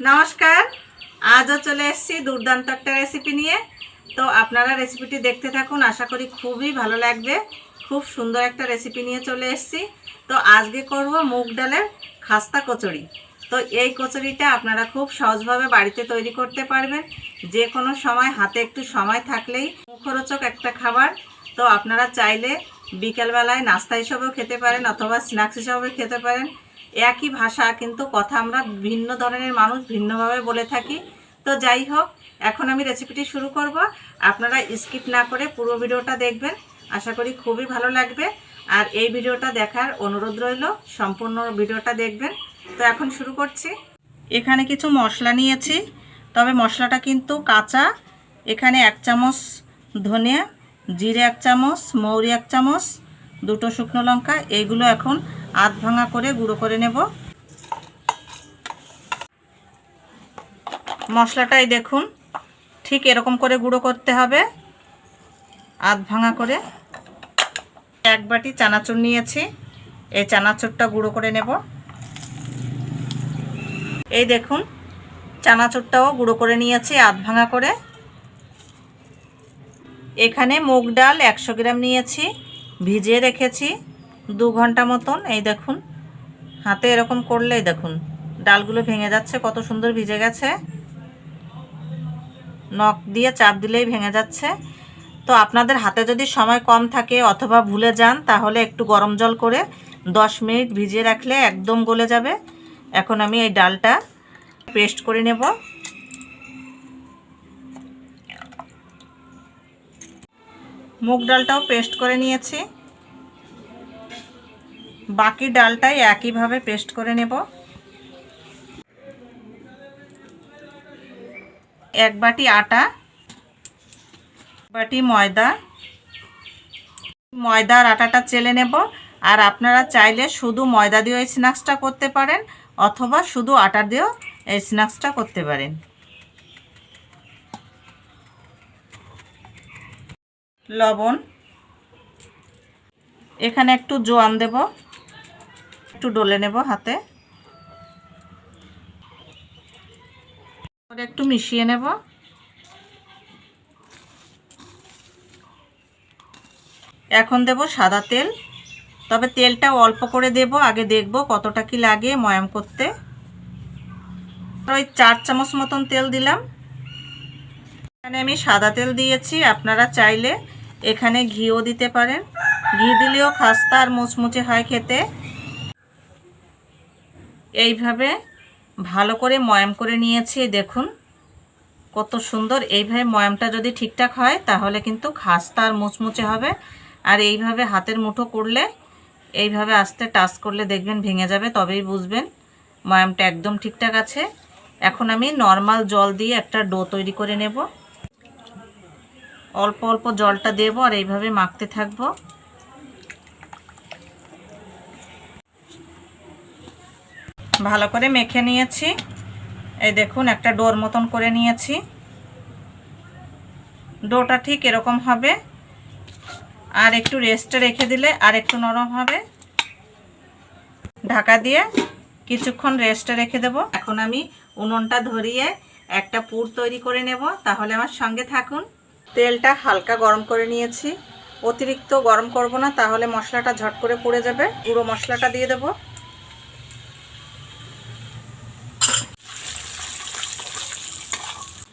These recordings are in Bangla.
নমস্কার, আজও চলে এসেছি দুর্দান্ত একটা রেসিপি নিয়ে। তো আপনারা রেসিপিটি দেখতে থাকুন, আশা করি খুবই ভালো লাগবে। খুব সুন্দর একটা রেসিপি নিয়ে চলে এসেছি। তো আজকে করব মুগ ডালের খাস্তা কচুরি। তো এই কচুরিটা আপনারা খুব সহজভাবে বাড়িতে তৈরি করতে পারবেন। যে কোনো সময়, হাতে একটু সময় থাকলেই মুখরোচক একটা খাবার। তো আপনারা চাইলে বিকেলবেলায় নাস্তা হিসাবেও খেতে পারেন অথবা স্ন্যাক্স হিসাবেও খেতে পারেন। একই ভাষা, কিন্তু কথা আমরা ভিন্ন ধরনের মানুষ, ভিন্নভাবে বলে থাকি। তো যাই হোক, এখন আমি রেসিপিটি শুরু করব। আপনারা স্কিপ না করে পুরো ভিডিওটা দেখবেন। আশা করি খুবই ভালো লাগবে। আর এই ভিডিওটা দেখার অনুরোধ রইল, সম্পূর্ণ ভিডিওটা দেখবেন। তো এখন শুরু করছি। এখানে কিছু মশলা নিয়েছি। তবে মশলাটা কিন্তু কাঁচা। এখানে এক চামচ ধনে জিরে এক চামচ, মৌরি এক চামচ, দুটো শুকনো লঙ্কা। এইগুলো এখন আধ ভাঙা করে গুঁড়ো করে নেব। মশলাটাই দেখুন, ঠিক এরকম করে গুঁড়ো করতে হবে। আধ ভাঙা করে এক বাটি চানাচুর নিয়েছি, এই চানাচুরটা গুঁড়ো করে নেব। এই দেখুন, চানাচুরটাও গুঁড়ো করে নিয়েছি আধ ভাঙা করে। এখানে মুগ ডাল একশো গ্রাম নিয়েছি, ভিজিয়ে রেখেছি। দু ঘণ্টা মতন, এই দেখুন। হাতে এরকম করলেই দেখুন, ডালগুলো ভেঙে যাচ্ছে, কত সুন্দর ভিজে গেছে। নখ দিয়ে চাপ দিলেই ভেঙে যাচ্ছে। তো আপনাদের হাতে যদি সময় কম থাকে অথবা ভুলে যান, তাহলে একটু গরম জল করে দশ মিনিট ভিজিয়ে রাখলে একদম গলে যাবে। এখন আমি এই ডালটা পেস্ট করে নেব। মুগ ডালটাও পেস্ট করে নিয়েছি। বাকি ডালটাই একইভাবে পেস্ট করে নেব। এক বাটি আটা বাটি ময়দা। ময়দার আটাটা চেলে নেব। আর আপনারা চাইলে শুধু ময়দা দিয়েও এই স্ন্যাক্সটা করতে পারেন, অথবা শুধু আটা দিয়েও এই স্ন্যাক্সটা করতে পারেন। লবণ। এখানে একটু জোয়ান দেব। একটু ডলে নেব হাতে। একটু মিশিয়ে নেব। এখন দেব সাদা তেল। তবে তেলটা অল্প করে দেব, আগে দেখব কতটা কি লাগে ময়াম করতে। ওই চার চামচ মতন তেল দিলাম। এখানে আমি সাদা তেল দিয়েছি, আপনারা চাইলে এখানে ঘিও দিতে পারেন। ঘি দিলেও খাস্তা আর মুচমুচে হয় খেতে। এইভাবে ভালো করে ময়াম করে নিয়েছি দেখুন। কত সুন্দর। এইভাবে ময়ামটা যদি ঠিকঠাক হয়, তাহলে কিন্তু খাস্তা আর মুচমুচে হবে। আর এইভাবে হাতের মুঠো করলে, এইভাবে আস্তে টাচ করলে দেখবেন ভেঙে যাবে, তবেই বুঝবেন ময়ামটা একদম ঠিকঠাক আছে। এখন আমি নর্মাল জল দিয়ে একটা ডো তৈরি করে নেব। অল্প অল্প জলটা দেব আর এইভাবে মাখতে থাকব। ভালো করে মেখে নিয়েছি। এই দেখুন, একটা ডোর মতন করে নিয়েছি। ডোটা ঠিক এরকম হবে। আর একটু রেস্টে রেখে দিলে আর একটু নরম হবে। ঢাকা দিয়ে কিছুক্ষণ রেস্টে রেখে দেব। এখন আমি উনুনটা ধরিয়ে একটা পুর তৈরি করে নেব। তাহলে আমার সঙ্গে থাকুন। তেলটা হালকা গরম করে নিয়েছি। অতিরিক্ত গরম করব না, তাহলে মশলাটা ঝট করে পুড়ে যাবে। পুরো মশলাটা দিয়ে দেবো।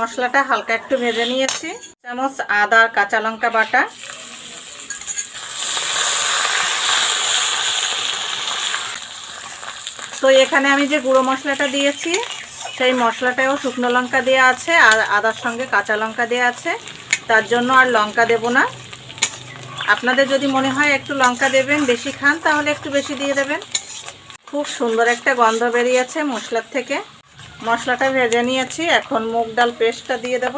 মশলাটা হালকা একটু ভেজে নিয়েছি। চামচ আদা আর কাঁচা লঙ্কা বাটা। তো এখানে আমি যে গুঁড়ো মশলাটা দিয়েছি, সেই মশলাটাও শুকনো লঙ্কা দেওয়া আছে আর আদার সঙ্গে কাঁচা লঙ্কা দেওয়া আছে। তার জন্য আর লঙ্কা দেব না। আপনাদের যদি মনে হয় একটু লঙ্কা দেবেন, বেশি খান, তাহলে একটু বেশি দিয়ে দেবেন। খুব সুন্দর একটা গন্ধ বেরিয়েছে মশলার থেকে। মশলাটা ভেজে নিয়েছি। এখন মুগ ডাল পেস্টটা দিয়ে দেব।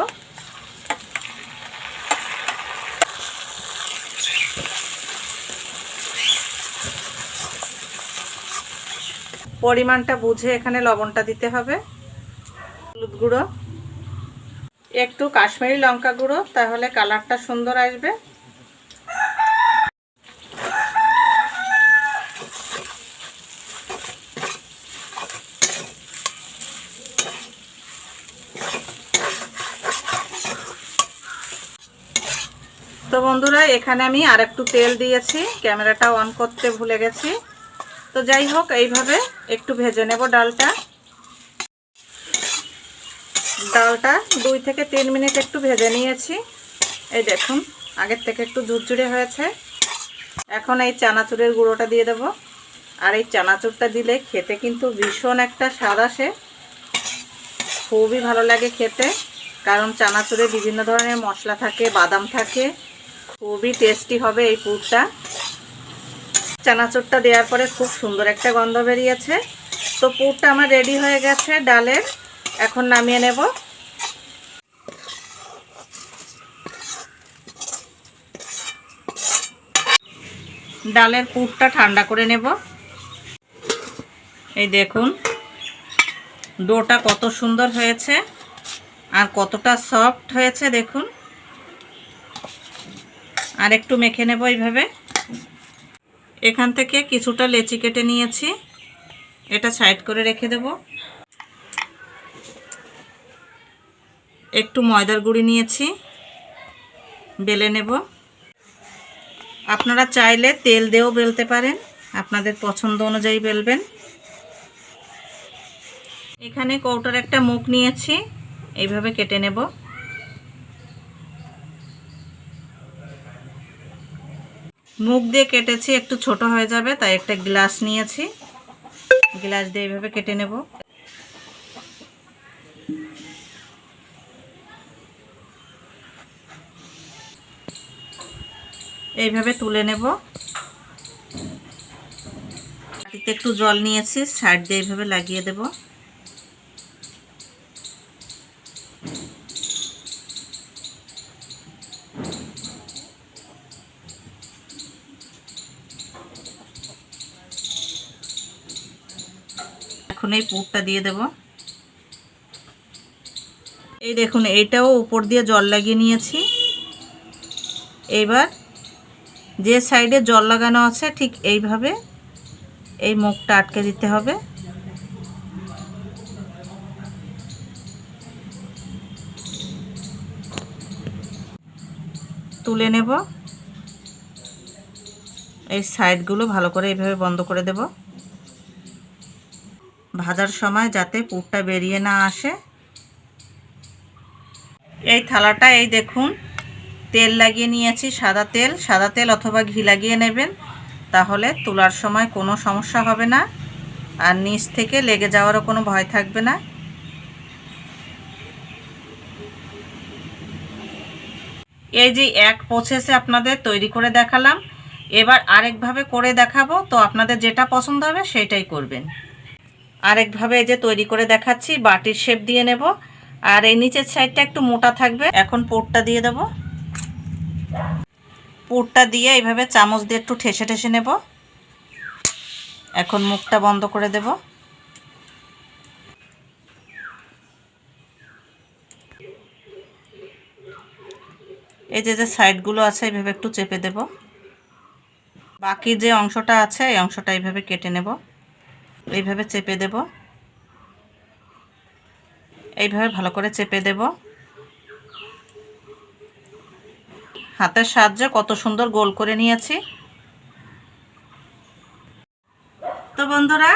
পরিমাণটা বুঝে এখানে লবণটা দিতে হবে। হলুদ গুঁড়ো। একটু কাশ্মীরি লঙ্কা গুঁড়ো, তাহলে কালারটা সুন্দর আসবে। তো বন্ধুরা, এখানে আমি আর একটু তেল দিয়েছি। ক্যামেরাটা অন করতে ভুলে গেছি। তো যাই হোক, এইভাবে একটু ভেজে নেব ডালটা। ডালটা দুই থেকে তিন মিনিট একটু ভেজে নিয়েছি। এই দেখুন, আগের থেকে একটু ঝুরঝুরে হয়েছে। এখন এই চানাচুরের গুঁড়োটা দিয়ে দেব। আর এই চানাচুরটা দিলে খেতে কিন্তু ভীষণ একটা স্বাদ আসে। খুবই ভালো লাগে খেতে। কারণ চানাচুরে বিভিন্ন ধরনের মশলা থাকে, বাদাম থাকে। খুবই টেস্টি হবে এই পুরটা। চানাচুরটা দেওয়ার পরে খুব সুন্দর একটা গন্ধ বেরিয়েছে। তো পুরটা আমার রেডি হয়ে গেছে ডালের। এখন নামিয়ে নেব। ডালের পুরটা ঠান্ডা করে নেব। এই দেখুন, ডোটা কত সুন্দর হয়েছে আর কতটা সফট হয়েছে দেখুন। আর একটু মেখে নেব এইভাবে। এখান থেকে কিছুটা লেচি কেটে নিয়েছি। এটা সাইড করে রেখে দেব। একটু ময়দার গুঁড়ি নিয়েছি। বেলে নেব। আপনারা চাইলে তেল দিয়েও বেলতে পারেন। আপনাদের পছন্দ অনুযায়ী বেলবেন। এখানে কৌটার একটা মুখ নিয়েছি। এইভাবে কেটে নেব। মুখ দিয়ে কেটেছি, একটু ছোট হয়ে যাবে, তাই একটা গ্লাস নিয়েছি। গ্লাস দিয়ে এইভাবে কেটে নেব। এইভাবে তুলে নেব। একটু জল নিয়েছি, সাইড দিয়ে এইভাবে লাগিয়ে দেব এখন এই পুরটা দিয়ে দেব। এই দেখুন, এইটাও উপর দিয়ে জল লাগিয়ে নিয়েছি। এইবার যে সাইডে জল লাগানো আছে, ঠিক এইভাবে এই মুখটা আটকে দিতে হবে। তুলে নেব। এই সাইডগুলো ভালো করে এইভাবে বন্ধ করে দেব। ভাজার সময় যাতে পুরটা বেরিয়ে না আসে। এই থালাটা, এই দেখুন, তেল লাগিয়ে নিয়েছি, সাদা তেল। সাদা তেল অথবা ঘি লাগিয়ে নেবেন, তাহলে তোলার সময় কোনো সমস্যা হবে না। আর নিচ থেকে লেগে যাওয়ারও কোনো ভয় থাকবে না। এই যে এক প্রসেসে আপনাদের তৈরি করে দেখালাম। এবার আরেকভাবে করে দেখাবো, তো আপনাদের যেটা পছন্দ হবে সেটাই করবেন। আরেকভাবে এই যে তৈরি করে দেখাচ্ছি, বাটির শেপ দিয়ে নেব। আর এই নিচের সাইডটা একটু মোটা থাকবে, এখন পোরটা দিয়ে দেব। পুরটা দিয়ে এইভাবে চামচ দিয়ে একটু ঠেসে ঠেসে নেব। এখন মুখটা বন্ধ করে দেব। এই যে যে সাইডগুলো আছে, এইভাবে একটু চেপে দেব। বাকি যে অংশটা আছে, এই অংশটা এইভাবে কেটে নেব। এইভাবে চেপে দেব। এইভাবে ভালো করে চেপে দেব। হাতের সাহায্যে কত সুন্দর গোল করে নিয়েছি। তো বন্ধুরা,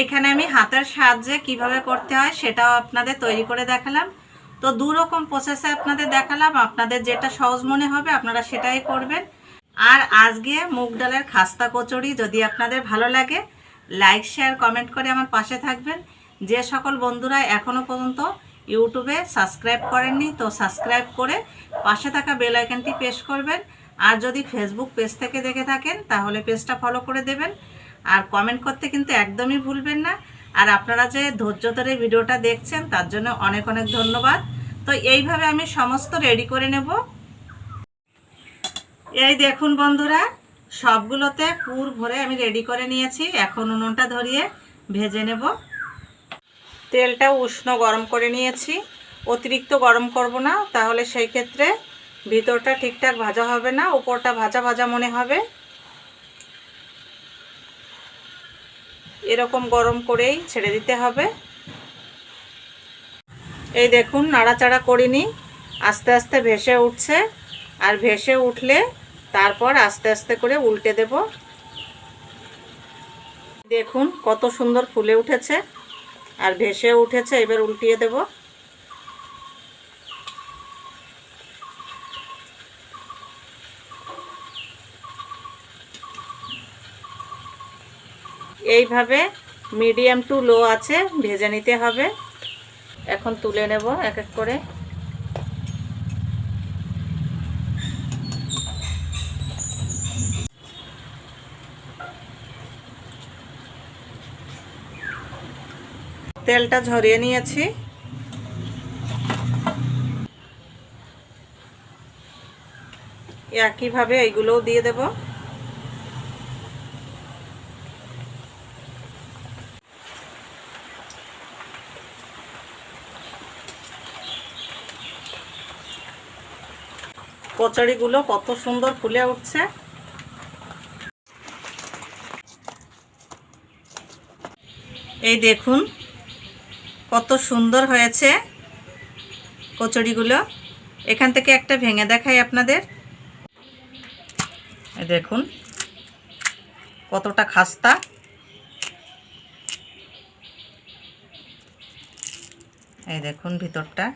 এখানে আমি হাতের সাহায্যে কীভাবে করতে হয় সেটাও আপনাদের তৈরি করে দেখালাম। তো দু রকম প্রসেসে আপনাদের দেখালাম। আপনাদের যেটা সহজ মনে হবে আপনারা সেটাই করবেন। আর আজকে মুগ ডালের খাস্তা কচুরি যদি আপনাদের ভালো লাগে লাইক শেয়ার কমেন্ট করে আমার পাশে থাকবেন। যে সকল বন্ধুরা এখনও পর্যন্ত ইউটিউবে সাবস্ক্রাইব করেননি, তো সাবস্ক্রাইব করে পাশে থাকা বেল আইকনটি প্রেস করবেন। আর যদি ফেসবুক পেজ থেকে দেখে থাকেন, তাহলে পেজটা ফলো করে দেবেন। আর কমেন্ট করতে কিন্তু একদমই ভুলবেন না। আর আপনারা যে ধৈর্য ধরে ভিডিওটা দেখছেন, তার জন্য অনেক অনেক ধন্যবাদ। তো এইভাবে আমি সমস্ত রেডি করে নেব। এই দেখুন বন্ধুরা সবগুলোতে পুর ভরে আমি রেডি করে নিয়েছি। এখন উনুনটা ধরিয়ে ভেজে নেব। তেলটা উষ্ণ গরম করে নিয়েছি। অতিরিক্ত গরম করব না, তাহলে সেই ক্ষেত্রে ভিতরটা ঠিকঠাক ভাজা হবে না, উপরটা ভাজা ভাজা মনে হবে। এরকম গরম করেই ছেড়ে দিতে হবে। এই দেখুন, নাড়াচাড়া করিনি। আস্তে আস্তে ভেসে উঠছে। আর ভেসে উঠলে তারপর আস্তে আস্তে করে উল্টে দেব। দেখুন কত সুন্দর ফুলে উঠেছে আর ভেসে উঠেছে, এবার উল্টিয়ে দেব। এইভাবে মিডিয়াম টু লো আছে, ভেজে নিতে হবে। এখন তুলে নেব এক এক করে। তেলটা ঝরিয়ে নিয়েছি। একইভাবে এইগুলোও দিয়ে দেব। কচুরিগুলো কত সুন্দর ফুলে উঠছে। এই দেখুন কত সুন্দর হয়েছে কচুরিগুলো। এখান থেকে একটা ভেঙে দেখাই আপনাদের। দেখুন, কতটা খাস্তা। এই দেখুন ভিতরটা।